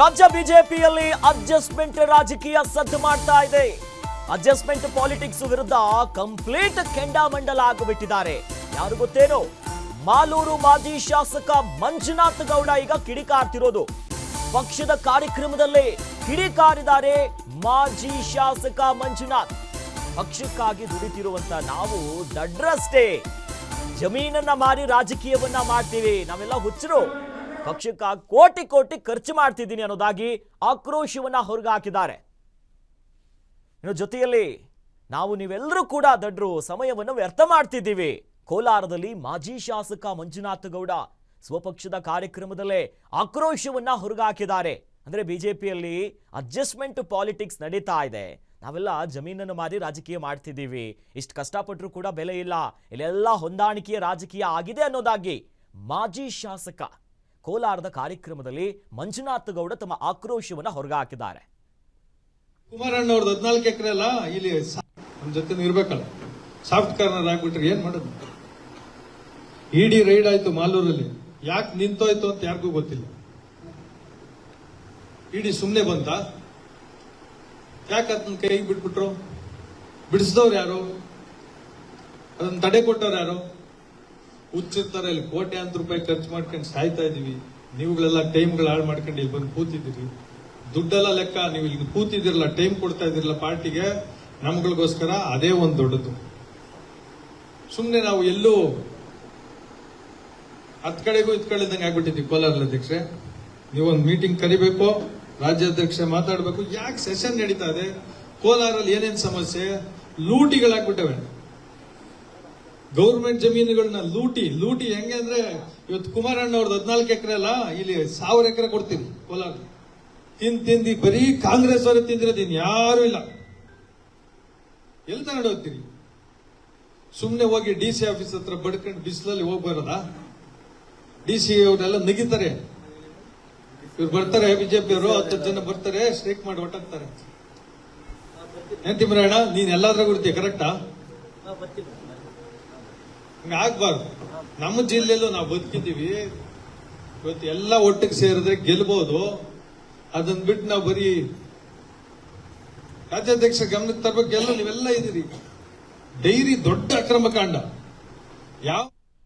ರಾಜ್ಯ ಬಿಜೆಪಿಯಲ್ಲಿ ಅಡ್ಜಸ್ಟ್ಮೆಂಟ್ ರಾಜಕೀಯ ಸದ್ದು ಮಾಡ್ತಾ ಇದೆ. ಅಡ್ಜಸ್ಟ್ಮೆಂಟ್ ಪಾಲಿಟಿಕ್ಸ್ ವಿರುದ್ಧ ಕಂಪ್ಲೀಟ್ ಕೆಂಡಾಮಂಡಲ ಆಗಿಬಿಟ್ಟಿದ್ದಾರೆ ಯಾರು ಗೊತ್ತೇನು? ಮಾಲೂರು ಮಾಜಿ ಶಾಸಕ ಮಂಜುನಾಥ್ ಗೌಡ ಈಗ ಕಿಡಿಕಾರ್ತಿರೋದು. ಪಕ್ಷದ ಕಾರ್ಯಕ್ರಮದಲ್ಲಿ ಕಿಡಿಕಾರಿದ್ದಾರೆ ಮಾಜಿ ಶಾಸಕ ಮಂಜುನಾಥ್. ಪಕ್ಷಕ್ಕಾಗಿ ದುಡಿತಿರುವಂತ ನಾವು ದಡ್ರಷ್ಟೇ. ಜಮೀನನ್ನ ಮಾರಿ ರಾಜಕೀಯವನ್ನ ಮಾಡ್ತೀವಿ. ನಾವೆಲ್ಲ ಹುಚ್ಚರು. ಪಕ್ಷಕ್ಕಾಗಿ ಕೋಟಿ ಕೋಟಿ ಖರ್ಚು ಮಾಡ್ತಿದ್ದೀನಿ ಅನ್ನೋದಾಗಿ ಆಕ್ರೋಶವನ್ನ ಹೊರಗಾಕಿದ್ದಾರೆ. ಇನ್ನು ಜೊತೆಯಲ್ಲಿ ನಾವು ನೀವೆಲ್ಲರೂ ಕೂಡ ದಡ್ರು, ಸಮಯವನ್ನು ವ್ಯರ್ಥ ಮಾಡ್ತಿದ್ದೀವಿ. ಕೋಲಾರದಲ್ಲಿ ಮಾಜಿ ಶಾಸಕ ಮಂಜುನಾಥ ಗೌಡ ಸ್ವಪಕ್ಷದ ಕಾರ್ಯಕ್ರಮದಲ್ಲೇ ಆಕ್ರೋಶವನ್ನ ಹೊರಗಾಕಿದ್ದಾರೆ. ಅಂದ್ರೆ ಬಿಜೆಪಿಯಲ್ಲಿ ಅಡ್ಜಸ್ಟ್ಮೆಂಟ್ ಪಾಲಿಟಿಕ್ಸ್ ನಡೀತಾ ಇದೆ. ನಾವೆಲ್ಲ ಜಮೀನನ್ನು ಮಾರಿ ರಾಜಕೀಯ ಮಾಡ್ತಿದ್ದೀವಿ. ಇಷ್ಟು ಕಷ್ಟಪಟ್ಟರು ಕೂಡ ಬೆಲೆ ಇಲ್ಲ. ಇಲ್ಲೆಲ್ಲ ಹೊಂದಾಣಿಕೆಯ ರಾಜಕೀಯ ಆಗಿದೆ ಅನ್ನೋದಾಗಿ ಮಾಜಿ ಶಾಸಕ ಕೋಲಾರದ ಕಾರ್ಯಕ್ರಮದಲ್ಲಿ ಮಂಜುನಾಥ ಗೌಡ ತಮ್ಮ ಆಕ್ರೋಶವನ್ನು ಹೊರಗಾಕಿದ್ದಾರೆ. ಕುಮಾರಣ್ಣ ಅವ್ರದ್ದು ಹದಿನಾಲ್ಕು ಎಕರೆ ಅಲ್ಲ, ಇಲ್ಲಿ ನಮ್ಮ ನಮ್ ಜೊತೆ ಇರ್ಬೇಕಲ್ಲ. ಸಾಫ್ಟ್ ಕಾರ್ನರ್ ಆಗ್ಬಿಟ್ರೆ ಏನು ಮಾಡೋದು? ಇಡಿ ರೈಡ್ ಆಯ್ತು ಮಾಲೂರಲ್ಲಿ. ಯಾಕೆ ನಿಂತೋಯ್ತು ಅಂತ ಯಾರಿಗೂ ಗೊತ್ತಿಲ್ಲ. ಇಡಿ ಸುಮ್ನೆ ಬಂತ? ಯಾಕೆ ಅದನ್ನ ಕೈಗೆ ಬಿಟ್ಬಿಟ್ರು? ಬಿಡಿಸಿದವ್ರು ಯಾರು? ಅದನ್ನ ತಡೆ ಕೊಟ್ಟವ್ರು ಯಾರು? ಹುಚ್ಚಿರ್ತಾರೆ ಇಲ್ಲಿ ಕೋಟ್ಯಾಂತರ ರೂಪಾಯಿ ಖರ್ಚು ಮಾಡ್ಕೊಂಡು ಸಾಯ್ತಾ ಇದೀವಿ. ನೀವುಗಳೆಲ್ಲ ಟೈಮ್ಗಳು ಹಾಳು ಮಾಡ್ಕೊಂಡು ಇಲ್ಲಿ ಬಂದು ಕೂತಿದ್ದೀರಿ. ದುಡ್ಡೆಲ್ಲ ಲೆಕ್ಕ, ನೀವು ಇಲ್ಲಿ ಕೂತಿದಿರಲ್ಲ ಟೈಮ್ ಕೊಡ್ತಾ ಇದಿರಲ್ಲ ಪಾರ್ಟಿಗೆ, ನಮ್ಗಳಿಗೋಸ್ಕರ ಅದೇ ಒಂದು ದೊಡ್ಡದು. ಸುಮ್ಮನೆ ನಾವು ಎಲ್ಲೂ ಹತ್ ಕಡೆಗೂ ಇತ್ ಕಡೆ ಇದ್ದಂಗೆ ಆಗ್ಬಿಟ್ಟಿದ್ವಿ ಕೋಲಾರ ಅಧ್ಯಕ್ಷೆ. ನೀವೊಂದು ಮೀಟಿಂಗ್ ಕರಿಬೇಕು, ರಾಜ್ಯಾಧ್ಯಕ್ಷ ಮಾತಾಡಬೇಕು. ಯಾಕೆ ಸೆಷನ್ ನಡೀತಾ ಇದೆ? ಕೋಲಾರಲ್ಲಿ ಏನೇನು ಸಮಸ್ಯೆ? ಲೂಟಿಗಳಾಗ್ಬಿಟ್ಟವೆ. ಗೌರ್ಮೆಂಟ್ ಜಮೀನುಗಳನ್ನ ಲೂಟಿ ಲೂಟಿ ಹೆಂಗೆ ಅಂದ್ರೆ ಇವತ್ತು ಕುಮಾರಣ್ಣ ಅವ್ರದ್ದು ಹದಿನಾಲ್ಕು ಎಕರೆ ಅಲ್ಲ, ಇಲ್ಲಿ ಸಾವಿರ ಎಕರೆ ಕೊಡ್ತೀನಿ ಕೋಲಾರ. ತಿಂದ್ ತಿಂದಿ ಬರೀ ಕಾಂಗ್ರೆಸ್ ಅವರೇ ತಿಂದಿರೋದಿನ್ ಯಾರು ಇಲ್ಲ. ಎಲ್ಲಿ ತಗೊಂಡು ಹೋಗ್ತೀರಿ? ಸುಮ್ಮನೆ ಹೋಗಿ ಡಿ ಸಿ ಆಫೀಸ್ ಹತ್ರ ಬಡ್ಕೊಂಡು ಬಿಸಿಲಲ್ಲಿ ಹೋಗಿ ಡಿ ಸಿ ಅವರೆಲ್ಲ ನಗಿತಾರೆ. ಇವ್ರು ಬರ್ತಾರೆ, ಬಿಜೆಪಿ ಅವರು ಹತ್ತು ಜನ ಬರ್ತಾರೆ ಸ್ಟ್ರೈಕ್ ಮಾಡಿ ಹೊಟ್ಟಾಗ್ತಾರೆ ಏನ್ ತಿಮ್ಮರಾಯಣ ನೀನ್ ಎಲ್ಲಾದ್ರಾಗ ಇರ್ತೀಯ ಕರೆಕ್ಟಾ? ಆಗ್ಬಾರ್ದು. ನಮ್ಮ ಜಿಲ್ಲೆಯಲ್ಲೂ ನಾವು ಬದುಕಿದ್ದೀವಿ. ಇವತ್ತು ಎಲ್ಲ ಒಟ್ಟಿಗೆ ಸೇರಿದ್ರೆ ಗೆಲ್ಬಹುದು ಅದನ್ನ ಬಿಟ್ಟು ನಾವು ಬರೀ ರಾಜ್ಯಾಧ್ಯಕ್ಷ ಗಮನಕ್ಕೆ ತರಬೇಕು. ಎಲ್ಲ ನೀವೆಲ್ಲ ಇದ್ದೀರಿ. ಡೈರಿ ದೊಡ್ಡ ಅಕ್ರಮ ಕಾಂಡ ಯಾವ